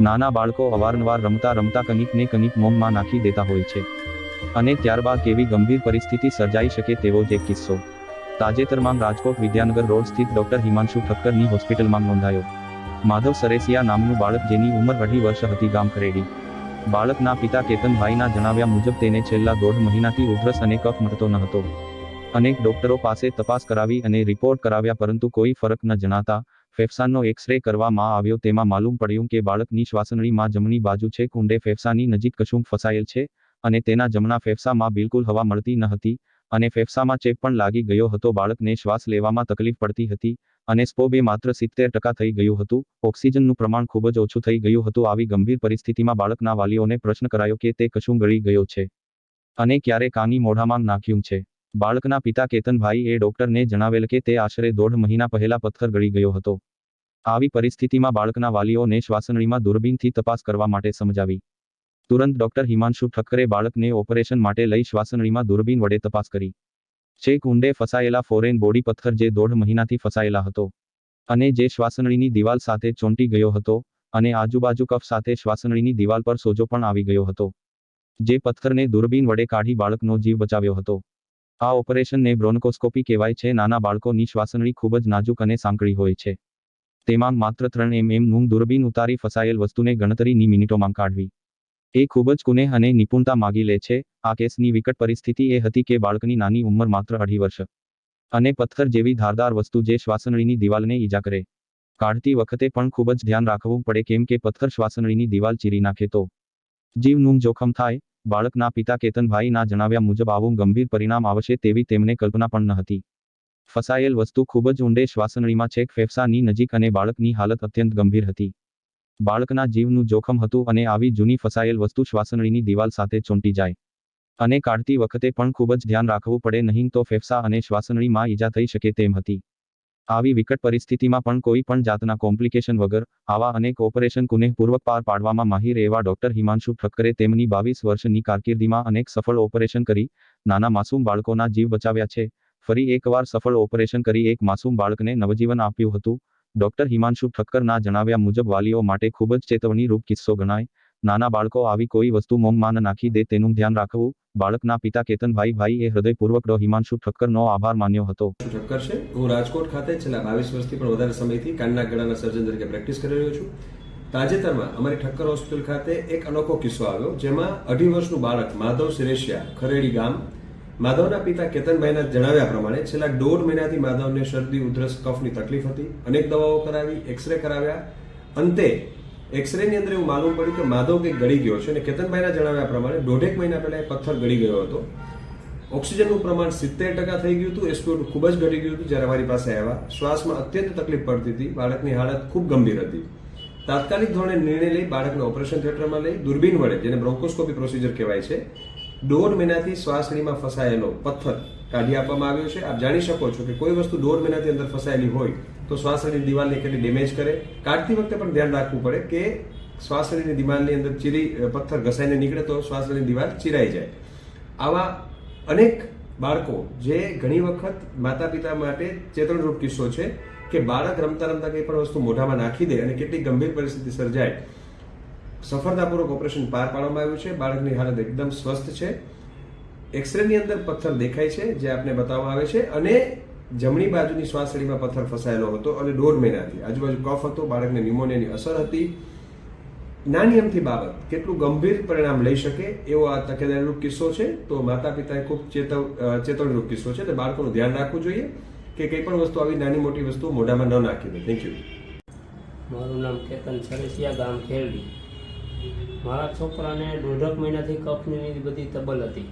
નાના બાળકો અવારનવાર રમતા રમતા કનિકને કનિક મોમમાં નાખી દેતા હોય છે. અને ત્યારબાદ કેવી ગંભીર પરિસ્થિતિ સર્જાઈ શકે તેવો જ એક કિસ્સો. તાજેતરમાં રાજકોટ વિદ્યાનગર રોડ સ્થિત ડોક્ટર હિમાંશુ ઠક્કરની હોસ્પિટલમાં નોંધાયો. માધવ સરેસિયા નામનું બાળક જેની ઉંમર અઢી વર્ષ હતી ગામ ખરેડી. બાળકના પિતા કેતનભાઈના જણાવ્યા મુજબ તેને છેલ્લા દોઢ મહિનાથી ઉધરસ અને કફ મળતો ન હતો. અનેક ડોક્ટરો પાસે તપાસ કરાવી અને રિપોર્ટ કરાવ્યા પરંતુ કોઈ ફરક ન જણાતા ફેફસાનો એક્સરે કરવામાં આવ્યો તેમાં માલુમ પડ્યું કે બાળકની શ્વાસનળીમાં જમણી બાજુ છે, કુંડે ફેફસાની નજીક કશું ફસાયેલ છે અને તેના જમણા ફેફસામાં બિલકુલ હવા મળતી ન હતી અને ફેફસામાં ચેપ પણ લાગી ગયો હતો. બાળકને શ્વાસ લેવામાં તકલીફ પડતી હતી અને સ્પોબે માત્ર સિત્તેર ટકા થઈ ગયું હતું. ઓક્સિજનનું પ્રમાણ ખૂબ જ ઓછું થઈ ગયું હતું. આવી ગંભીર પરિસ્થિતિમાં બાળકના વાલીઓને પ્રશ્ન કરાયો કે તે કશું ગળી ગયો છે અને ક્યારે કાની મોઢામાં નાખ્યું છે. બાળકના પિતા કેતનભાઈ એ ડોક્ટરને જણાવેલ કે તે આશરે દોઢ મહિના પહેલા પથ્થર ગળી ગયો હતો. આવી પરિસ્થિતિમાં બાળકના વાલીઓને શ્વાસનળીમાં દૂરબીનથી તપાસ કરવા માટે સમજાવી. તુરંત ડોક્ટર હિમાંશુ ઠક્કરે બાળકને ઓપરેશન માટે લઈ શ્વાસનળીમાં દૂરબીન વડે તપાસ કરી. છેક ઊંડે ફસાયેલા ફોરેન બોડી પથ્થર જે દોઢ મહિનાથી ફસાયેલા હતો અને જે શ્વાસનળીની દિવાલ સાથે ચોંટી ગયો હતો અને આજુબાજુ કફ સાથે શ્વાસનળીની દિવાલ પર સોજો પણ આવી ગયો હતો. જે પથ્થરને દૂરબીન વડે કાઢી બાળકનો જીવ બચાવ્યો હતો. આ ઓપરેશનને બ્રોન્કોસ્કોપી કહેવાય છે. નાના બાળકોની શ્વાસનળી ખૂબ જ નાજુક અને સાંકળી હોય છે. તેમાં માત્ર ત્રણ એમ એમ નું દૂરબીન ઉતારી ફસાયેલ વસ્તુને ગણતરીની મિનિટોમાં કાઢવી. એ ખૂબ જ કુનેહ અને નિપુણતા માગી લે છે. આ કેસની વિકટ પરિસ્થિતિ એ હતી કે બાળકની નાની ઉંમર માત્ર અઢી વર્ષ અને પથ્થર જેવી ધારદાર વસ્તુ જે શ્વાસનળીની દિવાલને ઈજા કરે. કાઢતી વખતે પણ ખૂબ જ ધ્યાન રાખવું પડે કેમ કે પથ્થર શ્વાસનળીની દિવાલ ચીરી નાખે તો જીવનું જોખમ થાય. બાળકના પિતા કેતનભાઈના જણાવ્યા મુજબ આવું ગંભીર પરિણામ આવશે તેવી તેમને કલ્પના પણ ન હતી. ફસાયેલ વસ્તુ ખૂબ જ ઊંડે શ્વાસનળીમાં છેક ફેફસાની નજીક અને બાળકની હાલત અત્યંત ગંભીર હતી. બાળકના જીવનું જોખમ હતું અને આવી જૂની ફસાયેલ વસ્તુ શ્વાસનળીની દિવાલ સાથે ચોંટી જાય. અને કાઢતી વખતે પણ ખૂબ જ ધ્યાન રાખવું પડે નહીં તો ફેફસા અને શ્વાસનળીમાં ઈજા થઈ શકે તેમ હતી. આવી વિકટ પરિસ્થિતિમાં પણ કોઈ પણ જાતના કોમ્પ્લિકેશન વગર આવા અનેક ઓપરેશન કુનેહપૂર્વક પાર પાડવામાં માહિર એવા ડોક્ટર હિમાંશુ ઠક્કરે તેમની બાવીસ વર્ષની કારકિર્દીમાં અનેક સફળ ઓપરેશન કરી નાના માસૂમ બાળકોના જીવ બચાવ્યા છે. ફરી એકવાર સફળ ઓપરેશન કરી એક માસૂમ બાળકને નવજીવન આપ્યું હતું. ડોક્ટર હિમાંશુ ઠક્કરના જણાવ્યા મુજબ વાલીઓ માટે ખૂબ જ ચેતવણીરૂપ કિસ્સો ગણાય. નાના બાળકો આવી કોઈ વસ્તુ મોંમાં નાખી દે તેનું ધ્યાન રાખવું. બાળકના પિતા કેતનભાઈ ભાઈ એ હૃદયપૂર્વક ડો હિમાંશુ ઠક્કરનો આભાર માન્યો હતો. ઠક્કર છે. હું રાજકોટ ખાતે છેલ્લા બાવીસ વર્ષથી પણ વધારે સમયથી કાનના ગળાના સર્જન તરીકે પ્રેક્ટિસ કરી રહ્યો છું. તાજેતરમાં અમારી ઠક્કર હોસ્પિટલ ખાતે એક અનોખો કિસ્સો આવ્યો, જેમાં અઢી વર્ષનું બાળક માધવ સિરેશિયા ખરેડી ગામ માધવના પિતા કેતનભાઈના જણાવ્યા પ્રમાણે છેલ્લા દોઢ મહિનાથી માધવને શરદી, ઉધરસ, કફની તકલીફ હતી. અનેક દવાઓ કરાવી, એક્સરે કરાવ્યા. અંતે એક્સરેની અંદર એવું માલુમ પડ્યું કે માધવ કંઈક ગળી ગયો છે અને કેતનભાઈના જણાવ્યા પ્રમાણે દોઢેક મહિના પહેલા એ પથ્થર ગળી ગયો હતો. ઓક્સિજનનું પ્રમાણ સિત્તેર ટકા થઈ ગયું હતું. એસપીઓ ખૂબ જ ઘટી ગયું હતું જ્યારે અમારી પાસે આવ્યા. શ્વાસમાં અત્યંત તકલીફ પડતી હતી. બાળકની હાલત ખૂબ ગંભીર હતી. તાત્કાલિક ધોરણે નિર્ણય લઈ બાળકને ઓપરેશન થિયેટરમાં લઈ દૂરબીન વડે, જેને બ્રોન્કોસ્કોપી પ્રોસિજર કહેવાય છે દોઢ મહિનાથી શ્વાસનળીમાં ફસાયેલો પથ્થર કાઢી આપવામાં આવ્યો છે. આપ જાણી શકો છો કે કોઈ વસ્તુ દોઢ મહિનાથી અંદર ફસાયેલી હોય તો શ્વાસનળીની દિવાલને કેટલી ડેમેજ કરે. કાઢતી વખતે પણ ધ્યાન રાખવું પડે કે શ્વાસનળીની દિવાલની અંદર ચીરી પથ્થર ઘસાઈને નીકળે તો શ્વાસનળીની દિવાલ ચીરાઈ જાય. આવા અનેક બાળકો જે ઘણી વખત માતા પિતા માટે ચેતવણરૂપ કિસ્સો છે કે બાળક રમતા રમતા કંઈ પણ વસ્તુ મોઢામાં નાખી દે અને કેટલી ગંભીર પરિસ્થિતિ સર્જાય સફળતાપૂર્વક ઓપરેશન પાર પાડવામાં આવ્યું છે. બાળકની હાલત એકદમ સ્વસ્થ છે. એક્સરેની અંદર પથ્થર દેખાય છે, જે આપને બતાવવામાં આવે છે. અને જમણી બાજુની શ્વાસળીમાં પથ્થર ફસાયેલો હતો અને દોઢ મહિનાથી આજુબાજુ કફ હતો, બાળકને ન્યુમોનિયાની અસર હતી. નાની અમથી બાબત, કેટલું ગંભીર પરિણામ લઈ શકે એવો આ તકેદારીરૂપ કિસ્સો છે. તો માતા પિતાએ ખૂબ ચેતવ ચેતવણીરૂપ કિસ્સો છે. તો બાળકોનું ધ્યાન રાખવું જોઈએ કે કંઈ પણ વસ્તુ આવી નાની મોટી વસ્તુ મોઢામાં ન નાખી દે. થેન્ક યુ મારું નામ કેતન સરેસિયા, ગામ ખેરડી. મારા છોકરાને દોઢક મહિનાથી કફની બધી તબલ હતી.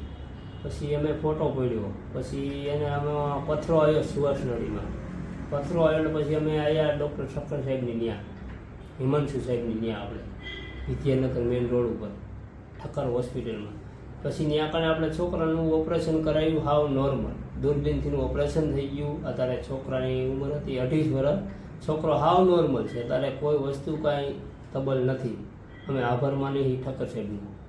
પછી અમે ફોટો પડ્યો. પછી એને અમે પથરો આવ્યો સુવાસનળીમાં પથરો આવ્યો એટલે પછી અમે આવ્યા ડૉક્ટર શક્કર સાહેબની ત્યાં હિમાંશુ સાહેબની ત્યાં આપણે, વિદ્યાનગર મેઇન રોડ ઉપર, ઠક્કર હોસ્પિટલમાં. પછી ત્યાં આગળ આપણે છોકરાનું ઓપરેશન કરાવ્યું હાવ નોર્મલ. દૂરબીનથીનું ઓપરેશન થઈ ગયું. અત્યારે છોકરાની ઉંમર હતી અઢીસ વર્ષ છોકરો હાવ નોર્મલ છે. અત્યારે કોઈ વસ્તુ કાંઈ તબલ નથી. અમે આભાર માની ઠક્કર સાહેબનો